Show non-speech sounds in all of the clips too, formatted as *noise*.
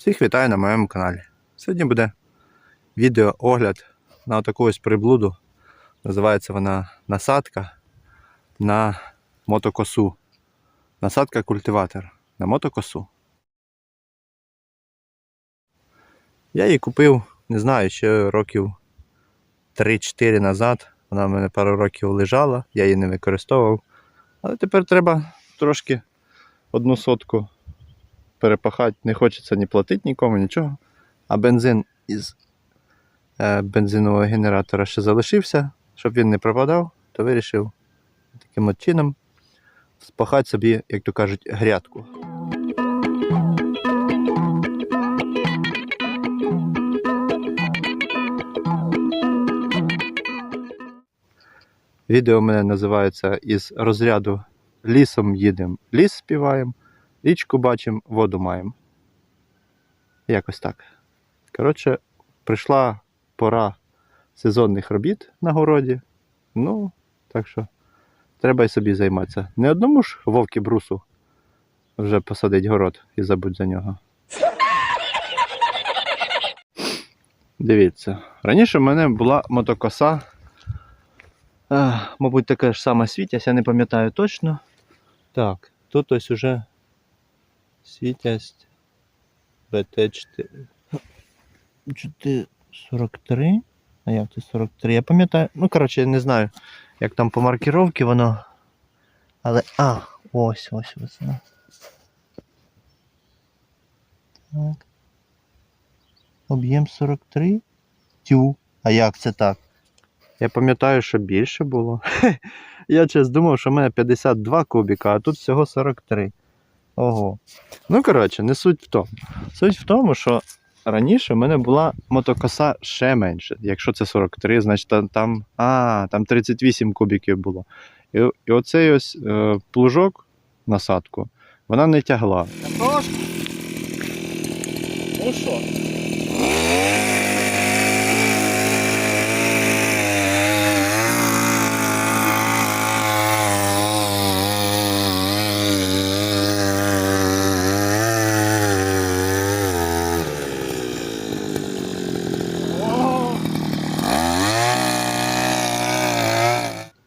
Всіх вітаю на моєму каналі. Сьогодні буде відео огляд на таку ось приблуду. Називається вона насадка на мотокосу. Насадка культиватор на мотокосу. Я її купив, не знаю, ще років 3-4 назад. Вона в мене пару років лежала, я її не використовував. Але тепер треба трошки одну сотку перепахати. Не хочеться ні платити нікому, нічого. А бензин із е, бензинового генератора ще залишився, щоб він не пропадав, то вирішив таким от чином спахати собі, як то кажуть, грядку. Відео у мене називається із розряду Лісом їдемо, ліс співаємо, річку бачимо, воду маємо. Якось так. Коротше, прийшла пора сезонних робіт на городі. Ну, так що треба й собі займатися. Не одному ж вовки брусу вже посадить город і забудь за нього. Дивіться, раніше в мене була мотокоса. Мабуть, така ж сама світязь, я не пам'ятаю точно. Так, тут ось уже світязь БТ4. 43. А як це 43? Я пам'ятаю. Ну, коротше, я не знаю, як там по маркіровці воно. Але. А, ось, ось ось. Так. Об'єм 43. Тю. А як це так? Я пам'ятаю, що більше було. *laughs* Я чесно думав, що в мене 52 кубіка, а тут всього 43. Ого. Ну, коротше, не суть в тому. Суть в тому, що раніше в мене була мотокоса ще менше. Якщо це 43, значить там, а, там 38 кубіків було. І, і оцей ось е, плужок, насадку, вона не тягла. Ну що?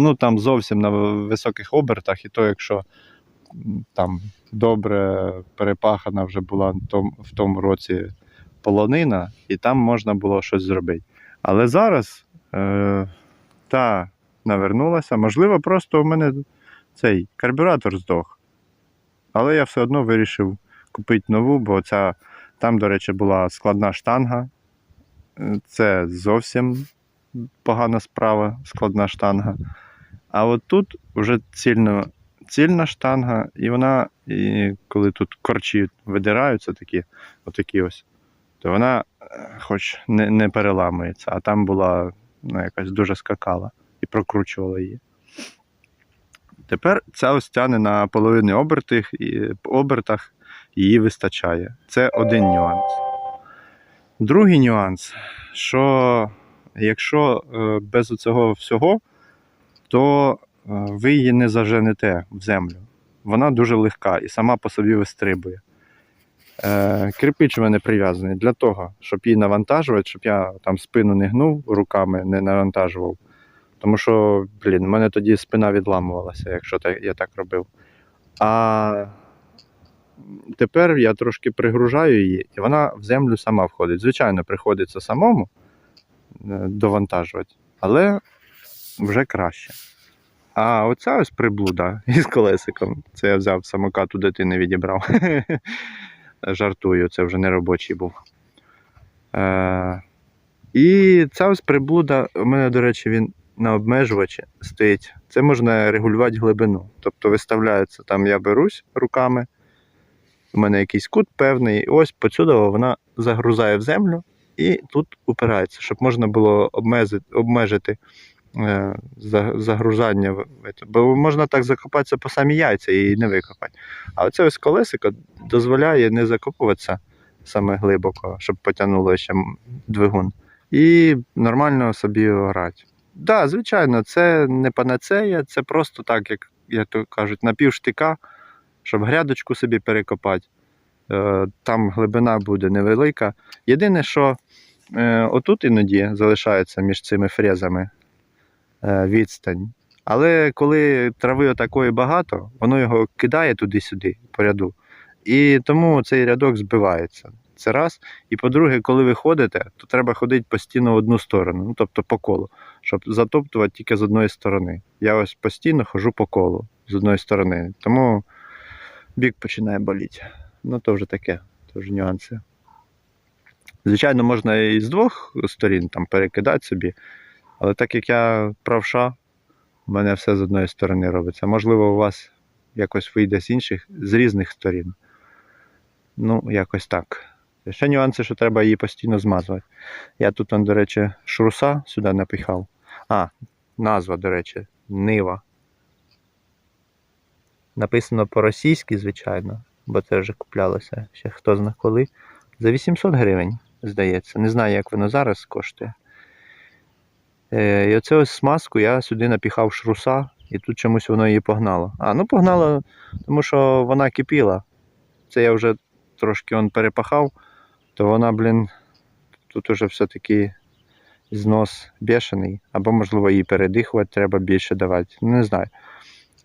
Ну там зовсім на високих обертах, і то, якщо там добре перепахана вже була в тому, році полонина, і там можна було щось зробити. Але зараз е, та навернулася, можливо, просто у мене цей карбюратор здох. Але я все одно вирішив купити нову, бо ця, там, до речі, була складна штанга. Е, Це зовсім погана справа, складна штанга. А от тут вже цільно, цільна штанга, і вона, і коли тут корчі видираються такі, отакі ось, то вона е, хоч не, не переламується, а там була ну, якась дуже скакала і прокручувала її. Тепер ця ось тяне на половини обертих, і, обертах, її вистачає. Це один нюанс. Другий нюанс, що якщо е, без цього всього, то е, ви її не заженете в землю. Вона дуже легка і сама по собі вистрибує. Е, Кирпич у мене прив'язаний для того, щоб її навантажувати, щоб я там спину не гнув руками, не навантажував. Тому що, блін, у мене тоді спина відламувалася, якщо я так робив. А тепер я трошки пригружаю її, і вона в землю сама входить. Звичайно, приходиться самому е, довантажувати, але вже краще. А оця ось приблуда *laughs* із колесиком. Це я взяв самокат у дитини відібрав. *laughs* Жартую, це вже не робочий був. Е, і ця ось приблуда, у мене, до речі, він на обмежувачі стоїть. Це можна регулювати глибину. Тобто виставляється, там я берусь руками, у мене якийсь кут певний, і ось поцюдово вона загрузає в землю і тут упирається, щоб можна було обмежити, загружання. в це. Бо можна так закопатися по самі яйця і не викопати. А оце ось колесико дозволяє не закопуватися саме глибоко, щоб потягнуло ще двигун. І нормально собі орати. Так, да, звичайно, це не панацея, це просто так, як, як то кажуть, напівштика, щоб грядочку собі перекопати. Е, Там глибина буде невелика. Єдине, що е, отут іноді залишається між цими фрезами е, відстань. Але коли трави отакої багато, воно його кидає туди-сюди по ряду. І тому цей рядок збивається. Це раз. І по-друге, коли ви ходите, то треба ходити постійно в одну сторону, ну тобто по колу, щоб затоптувати тільки з одної сторони. Я ось постійно ходжу по колу з одної сторони. Тому бік починає боліти. Ну, то вже таке, то вже нюанси. Звичайно, можна і з двох сторін там перекидати собі, але так як я правша, у мене все з одної сторони робиться. Можливо, у вас якось вийде з інших, з різних сторін. Ну, якось так. Ще нюанси, що треба її постійно змазувати. Я тут, до речі, шруса сюди напихав. А, назва, до речі, Нива. Написано по-російськи, звичайно, бо це вже куплялося ще хто зна коли. За 800 гривень, здається. Не знаю, як воно зараз коштує. Е, і оце ось смазку я сюди напіхав шруса, і тут чомусь воно її погнало. А, ну погнало, тому що вона кипіла. Це я вже трошки он перепахав, то вона, блін, тут уже все-таки знос бешений, або, можливо, її передихувати треба більше давати. Не знаю.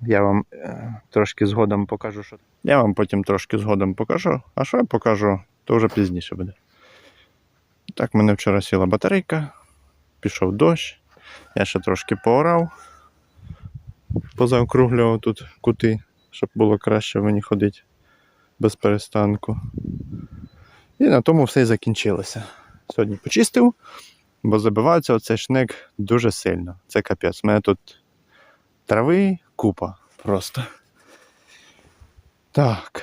Я вам е, трошки згодом покажу, що. Я вам потім трошки згодом покажу. А що я покажу, то вже пізніше буде. Так, в мене вчора сіла батарейка, пішов дощ. Я ще трошки поорав, позаокруглював тут кути, щоб було краще мені ходити без перестанку. І на тому все і закінчилося. Сьогодні почистив, бо забивається оцей шнек дуже сильно. Це капець. У мене тут трави купа просто. Так.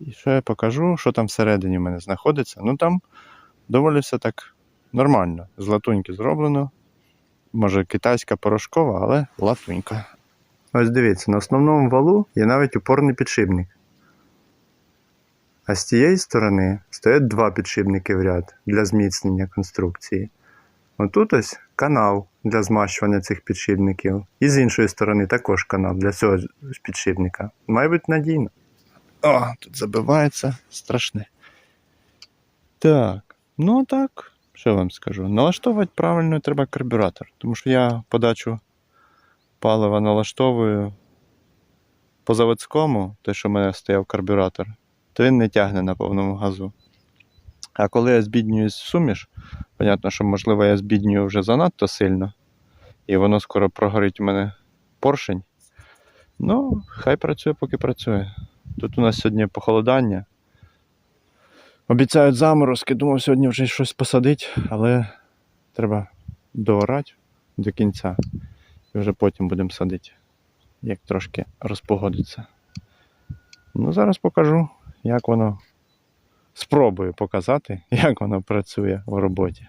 І що я покажу, що там всередині в мене знаходиться. Ну там доволі все так нормально. З латуньки зроблено. Може китайська порошкова, але латунька. Ось дивіться, на основному валу є навіть упорний підшипник. А з цієї сторони стоять два підшипники в ряд для зміцнення конструкції. Отут ось канал для змащування цих підшипників. І з іншої сторони також канал для цього підшипника. Має бути надійно. О, тут забивається страшне. Так, ну так, що вам скажу? Налаштовувати правильно треба карбюратор, тому що я подачу палива налаштовую по заводському, те, що в мене стояв карбюратор, то він не тягне на повному газу. А коли я збіднююсь суміш, понятно, що можливо я збіднюю вже занадто сильно, і воно скоро прогорить у мене поршень. Ну, хай працює, поки працює. Тут у нас сьогодні похолодання. Обіцяють заморозки, думав сьогодні вже щось посадити, але треба доорати до кінця. І вже потім будемо садити, як трошки розпогодиться. Ну, зараз покажу, як воно. Спробую показати, *laughs* як воно працює в роботі.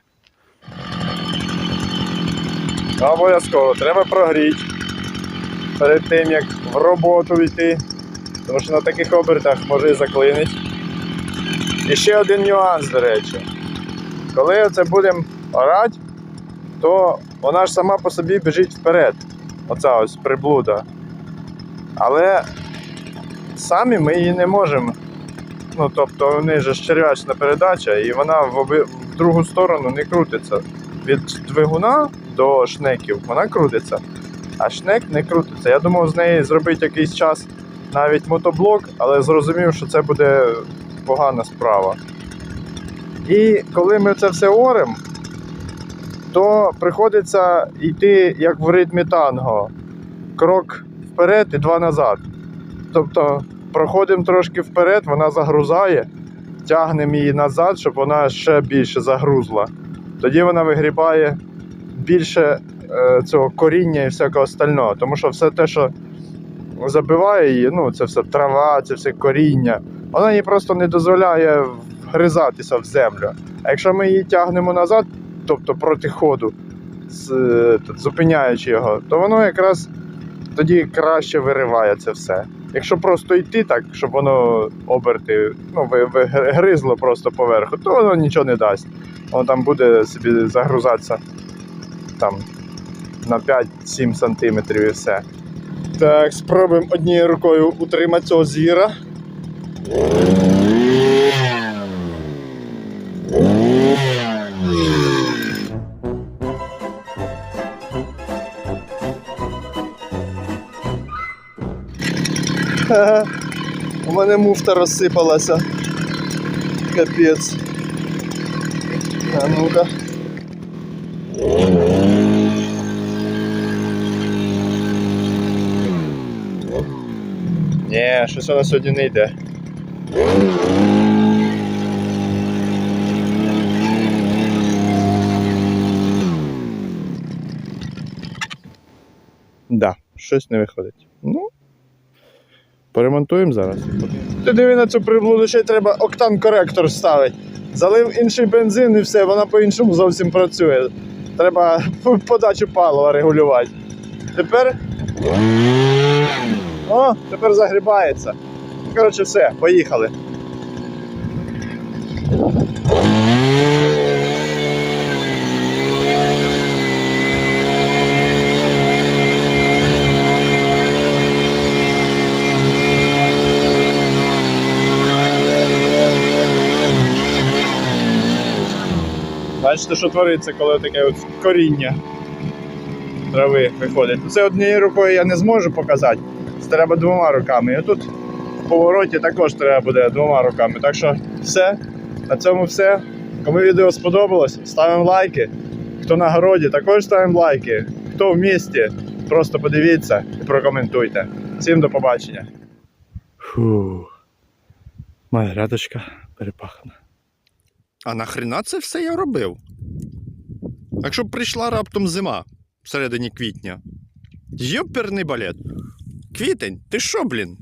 Обов'язково треба прогріти перед тим, як в роботу йти. Тому що на таких обертах може і заклинить. І ще один нюанс, до речі. Коли це будемо орати, то вона ж сама по собі біжить вперед. Оця ось приблуда. Але самі ми її не можемо. Ну, тобто у неї черв'ячна передача, і вона в, оби... в другу сторону не крутиться. Від двигуна до шнеків вона крутиться, а шнек не крутиться. Я думав з неї зробити якийсь час навіть мотоблок, але зрозумів, що це буде погана справа. І коли ми це все оремо, то приходиться йти як в ритмі танго. Крок вперед і два назад. Тобто проходимо трошки вперед, вона загрузає, тягнемо її назад, щоб вона ще більше загрузла. Тоді вона вигрібає більше е, цього коріння і всякого остального. Тому що все те, що забиває її, ну це все трава, це все коріння, вона їй просто не дозволяє вгризатися в землю. А якщо ми її тягнемо назад, тобто проти ходу, е, зупиняючи його, то воно якраз тоді краще вириває це все. Якщо просто йти так, щоб воно оберти, ну, гризло просто поверху, то воно нічого не дасть. Воно там буде собі загрузатися там на 5-7 сантиметрів і все. Так, спробуємо однією рукою утримати цього звіра. У мене муфта розсипалася. Капець. А ну-ка. Щось вона сьогодні не йде. Да, щось не виходить. Ну, поремонтуємо зараз. Ти диви на цю приблуду, ще й треба октан-коректор ставити. Залив інший бензин і все, вона по-іншому зовсім працює. Треба *laughs* подачу палива регулювати. Тепер. О, тепер загрібається. Коротше, все, поїхали. Бачите, що твориться, коли таке от коріння трави виходить. Це однією рукою я не зможу показати. Треба двома руками. І тут в повороті також треба буде двома руками. Так що все. На цьому все. Кому відео сподобалось, ставимо лайки. Хто на городі, також ставимо лайки. Хто в місті, просто подивіться і прокоментуйте. Всім до побачення. Фу. Моя рядочка перепахана. А нахрена це все я робив? Якщо б прийшла раптом зима всередині квітня. Йоперний балет. Квітень, ти що, блін?